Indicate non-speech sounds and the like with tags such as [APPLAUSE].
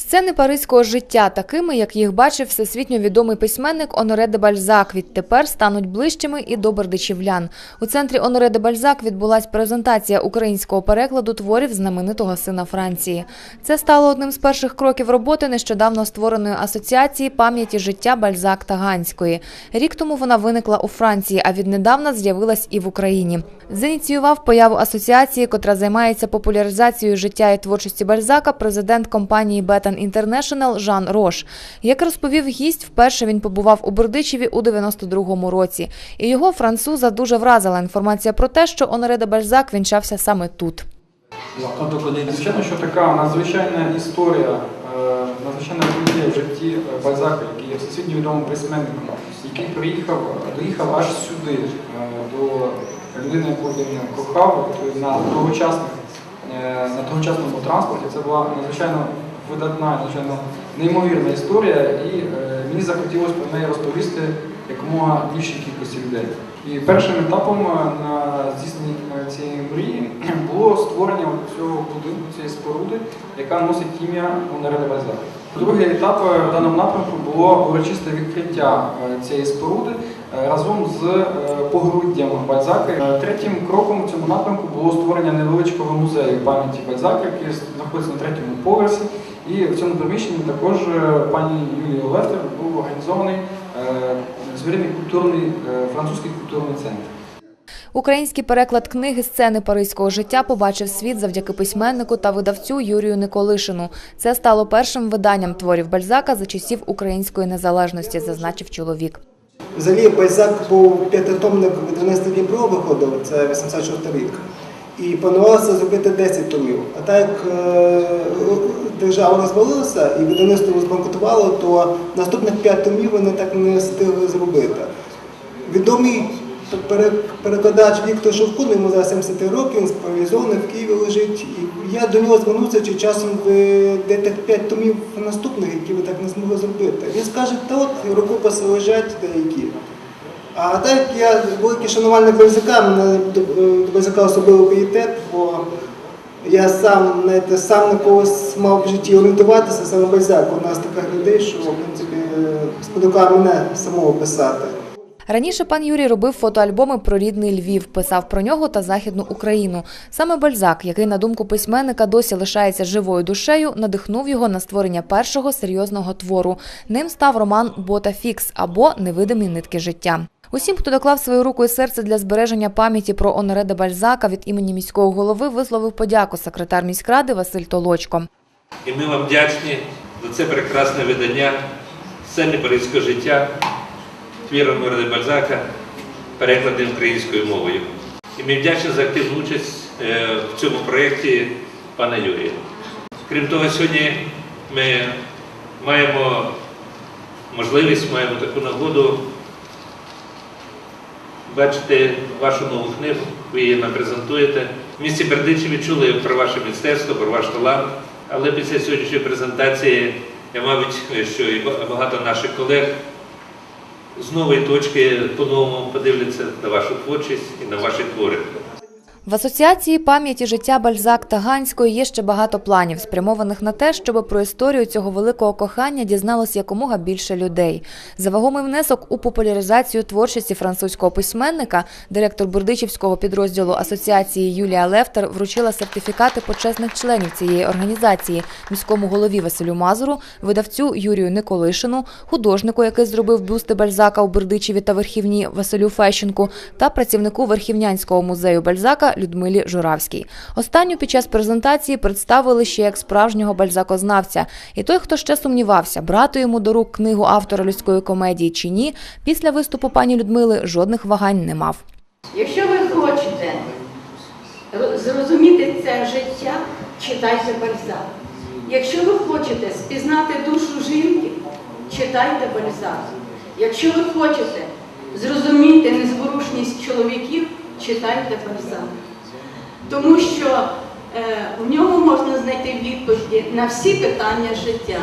Сцени паризького життя, такими, як їх бачив всесвітньо відомий письменник Оноре де Бальзак, відтепер стануть ближчими і до бердичівлян. У центрі Оноре де Бальзак відбулась презентація українського перекладу творів знаменитого сина Франції. Це стало одним з перших кроків роботи нещодавно створеної асоціації пам'яті життя Бальзак та Ганської. Рік тому вона виникла у Франції, а віднедавна з'явилась і в Україні. Зініціював появу асоціації, котра займається популяризацією життя і творчості Бальзака, президент компанії Бетан Інтернешнл Жан Рош. Як розповів гість, вперше він побував у Бердичеві у 92-му році. І його француза дуже вразила інформація про те, що Оноре де Бальзак вінчався саме тут. Звичайно, що така надзвичайна історія, е, надзвичайна подія в житті е, Бальзака, який є всесвітньо відомим письменником, який приїхав, доїхав аж сюди, е, до людини, яку він кохав, на тогочасному транспорті. Це була надзвичайно видатна, надзвичайно неймовірна історія, і е, мені захотілося про неї розповісти якомога більшій кількості людей. І першим етапом е, на здійсненні е, цієї мрії [CLEARS THROAT] було створення цього будинку, цієї споруди, яка носить ім'я Оноре де Бальзака. Другий етап в даному напрямку було урочисте відкриття цієї споруди разом з погруддям Бальзака. Е, Третім кроком в цьому напрямку було створення невеличкого музею пам'яті Бальзака, який знаходиться на третьому поверсі. І в цьому приміщенні також е, пані Юлією Лефтер був організований е, звірний культурний е, французький культурний центр. Український переклад книги Сцени паризького життя побачив світ завдяки письменнику та видавцю Юрію Николишину. Це стало першим виданням творів Бальзака за часів української незалежності, зазначив чоловік. Взагалі Бальзак був п'ятитомник видавництва Дніпро виходив, це 86 рік. І планувалося зробити 10 томів. А так як е, держава розвалилася і видавництво збанкрутувало, то наступних 5 томів вони так не встигли зробити. Відомий перекладач Віктор Шовкун, йому зараз 73 роки, він спеціалізований в Києві лежить. Я до нього звернувся, чи часом ви дайте 5 томів наступних, які ви так не змогли зробити. Він скаже, та от рукописи лежать деякі. А так як я великий шанувальник Бальзака, мене до до Бальзака особливо пієтет, бо я сам знаєте, сам на когось мав в житті орієнтуватися, саме Бальзак. У нас така людей, що в принципі спонукає мене самого писати. Раніше пан Юрій робив фотоальбоми про рідний Львів, писав про нього та західну Україну. Саме Бальзак, який на думку письменника досі лишається живою душею, надихнув його на створення першого серйозного твору. Ним став роман Бота Фікс або Невидимі нитки життя. Усім, хто доклав свою руку і серце для збереження пам'яті про Оноре Бальзака від імені міського голови висловив подяку секретар міськради Василь Толочко. І ми вам вдячні за це прекрасне видання сцени паризького життя твіру Мирди Бальзака, переклади українською мовою. І ми вдячні за активну участь е, в цьому проєкті пана Юрія. Крім того, сьогодні ми маємо можливість, маємо таку нагоду бачити вашу нову книгу, ви її нам презентуєте. В місті Бердичеві чули про ваше мистецтво, про ваш талант, але після сьогоднішньої презентації я, мабуть, що і багато наших колег з нової точки по-новому подивляться на вашу творчість і на ваші твори. В асоціації пам'яті життя Бальзак та Ганської є ще багато планів, спрямованих на те, щоб про історію цього великого кохання дізналось якомога більше людей. За вагомий внесок у популяризацію творчості французького письменника директор Бердичівського підрозділу асоціації Юлія Лефтер вручила сертифікати почесних членів цієї організації міському голові Василю Мазуру, видавцю Юрію Николишину, художнику, який зробив бюсти Бальзака у Бердичеві та Верхівні Василю Фещенку, та працівнику Верхівнянського музею Бальзака Людмилі Журавській. Останню під час презентації представили ще як справжнього бальзакознавця. І той, хто ще сумнівався, брати йому до рук книгу автора людської комедії чи ні, після виступу пані Людмили жодних вагань не мав. Якщо ви хочете зрозуміти це життя, читайте Бальзак. Якщо ви хочете спізнати душу жінки, читайте Бальзак. Якщо ви хочете зрозуміти незворушність чоловіків, читайте Бальзак. Тому що е, в ньому можна знайти відповіді на всі питання життя.